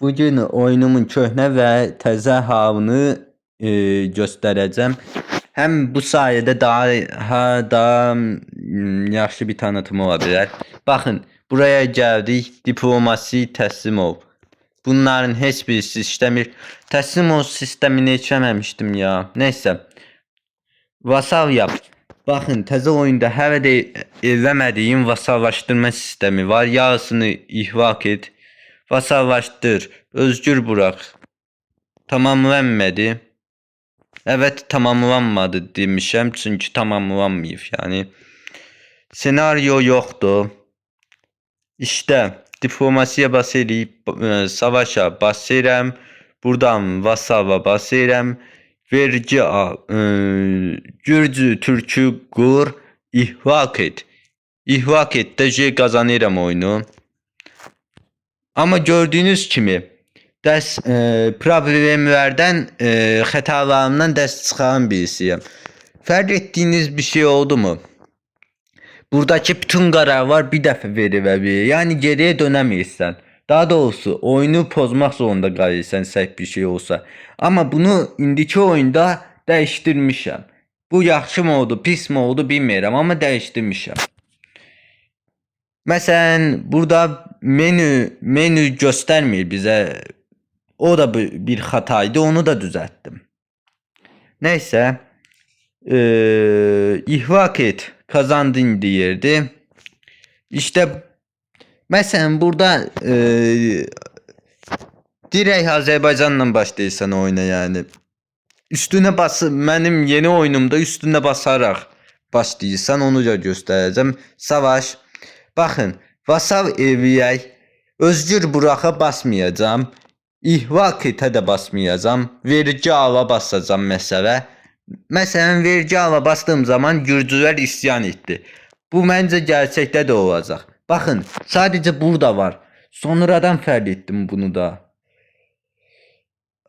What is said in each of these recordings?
Bugün oyunumun köhnə və təzə halını e, göstərəcəm. Həm bu sayədə daha daha mm, yaxşı bir tanıtım ola bilər. Baxın, buraya gəldik. Diplomasi təslim ol. Bunların heç birisi işləmir. Təslim ol sistemini işləməmişdim ya. Nəysə. Vasal yap. Baxın, təzə oyunda hələ də eləmədiyim vasallaşdırma sistemi var. Yarısını ihvak et. Vasallaştır. Özgür bırak. Tamamlanmadı. Evet tamamlanmadı demişəm çünki tamamlanmayıb yani. Senaryo yoktu. İşte diplomasiya basırıq, e, savaşa basıram. Buradan vasala basıram. Vergi al. E, Gürcü, Türkü qur, ihvak et. İhvak et də J kazanıram oyunu. Ama gördüğünüz kimi dərs e, problemlərdən, e, xətalarımdan dərs çıxaran birisiyəm. Fərq etdiyiniz bir şey oldu mu? Buradaki bütün kararlar bir dəfə verilir. Yani geriye dönəmirsən. Daha doğrusu oyunu pozmaq zorunda qalırsan səhv bir şey olsa. Ama bunu indiki oyunda dəyişdirmişəm. Bu yaxşı mı oldu, pis mi oldu bilmirəm amma dəyişdirmişəm. Məsələn, burada menü menü göstərmir bizə. O da bir, hataydı. Onu da düzelttim. Neyse. Ee, ihvak et. Kazandın diyerdi. İşte mesela burada ee, direkt Azerbaycan'la başlayırsan oyuna yani. Üstüne bas benim yeni oyunumda üstüne basarak başlayırsan onu da göstereceğim. Savaş. Bakın Vasav eviyək. Özgür buraxa basmayacağım. İhvak etə də basmayacağım. Vergi ala basacağım məsələ. Məsələn, vergi ala bastığım zaman Gürcülər isyan etdi. Bu məncə gerçəkdə də olacaq. Baxın, sadəcə burada var. Sonradan fərq etdim bunu da.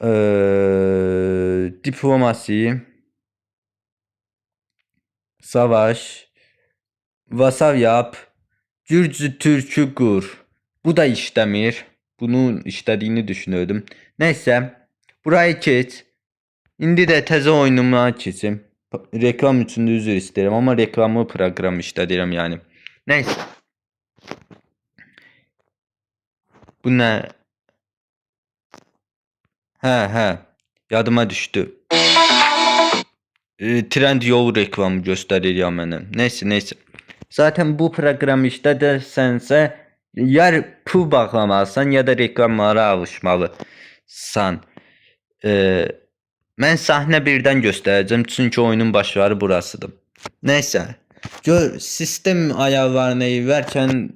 Ee, diplomasi, savaş, vasav yap, Gürcü türkü qur. Bu da işləmir. Bunun işlədiyini düşünürdüm. Nəysə, burayı keç. İndi də təzə oyunuma keçim. Reklam üçün də üzr istəyirəm, amma reklamı proqram işlədirəm yəni. Nəysə. Bu nə? Hə, hə. Yadıma düşdü. E, trend yol reklamı göstərir ya mənə. Nəysə, nəysə. Zaten bu proqram işlədirsənsə ya pul bağlamalısan ya da reklamlara alışmalısan. Ee, mən səhnə birdən göstərəcəm çünki oyunun başları burasıdır. Nəysə, gör sistem ayarlarına verkən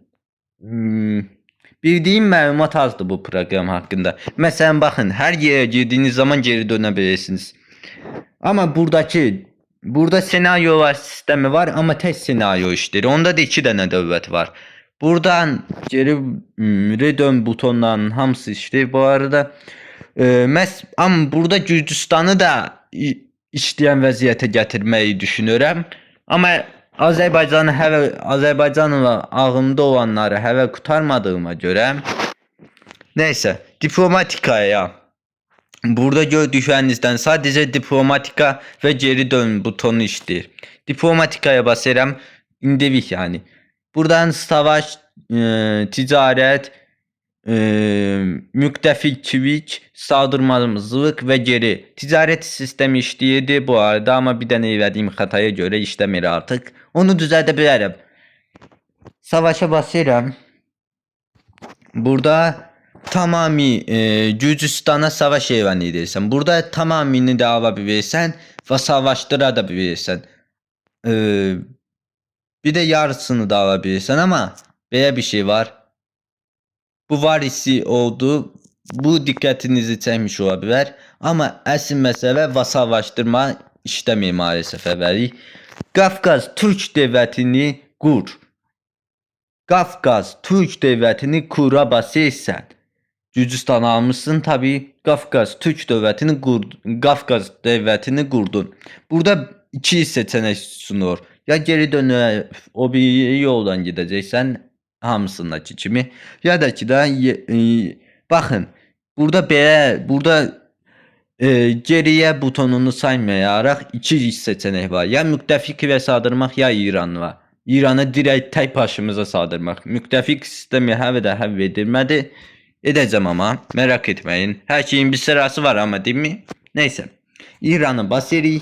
hmm, bildiyim məlumat azdır bu proqram haqqında. Məsələn, baxın, hər yerə girdiyiniz zaman geri dönə bilirsiniz. Ama buradaki burada senaryolar sistemi var ama tek senaryo işleri. Onda da iki tane devlet var. Buradan geri hmm, redön butonlarının hamısı işləyir. Bu arada e, məs amma burada Gürcüstanı da işləyən vəziyyətə gətirməyi düşünürəm. Amma Azərbaycanı hələ Azərbaycanla ağımda olanları hələ qurtarmadığıma görə nəysə diplomatikaya Burada gördüklərinizdən sadəcə diplomatika və geri dön butonu işləyir. Diplomatikaya basıram. İndilik yani. Buradan savaş, e, ticaret, e, müttəfikçilik, saldırmazlıq ve geri. Ticaret sistemi işləyirdi bu arada ama bir dənə elədiyim xətaya görə işləmir artıq. Onu düzəldə bilərəm. Savaşa basıram. Burada tamami e, Gürcüstana savaş elan edirsən. Burada tamamını da ala bilirsən və savaşdıra da bilirsən. E, bir de yarısını da alabilirsen ama böyle bir şey var. Bu varisi oldu. Bu dikkatinizi çəkmiş ola bilər. Amma əsl məsələ vasallaşdırma işləmir maalesef əvvəli. Qafqaz Türk dövlətini qur. Qafqaz Türk dövlətini qura basırsan. Gürcüstan almışsın tabi. Qafqaz Türk dövlətini qurdun. Qafqaz dövlətini qurdun. Burada iki seçenek sunur. Ya geri dönüp o bir yoldan gideceksen hamısındaki kimi ya da ki de e, bakın Burada belə, burada e, geriye butonunu saymayaraq iki seçenek var. Ya müttəfiq və saldırmaq, ya İranla. İranı direkt tek başımıza saldırmaq. Müttəfiq sistemi hələ də həll edilmədi. Edəcəm ama merak etmeyin. Her şeyin bir sırası var ama değil mi? Neyse. İran'ı baseri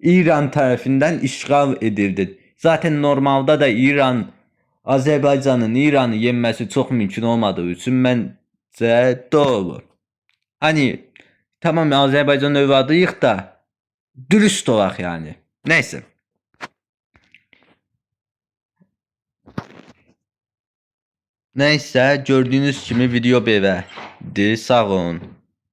İran tarafından işgal edildi. Zaten normalde da İran Azerbaycan'ın İran'ı yenmesi çok mümkün olmadığı için bence doğru. Hani tamam Azerbaycan övadıyıq da dürüst olaq yani. Neyse. Neyse gördüğünüz kimi video belədir. Sağ olun.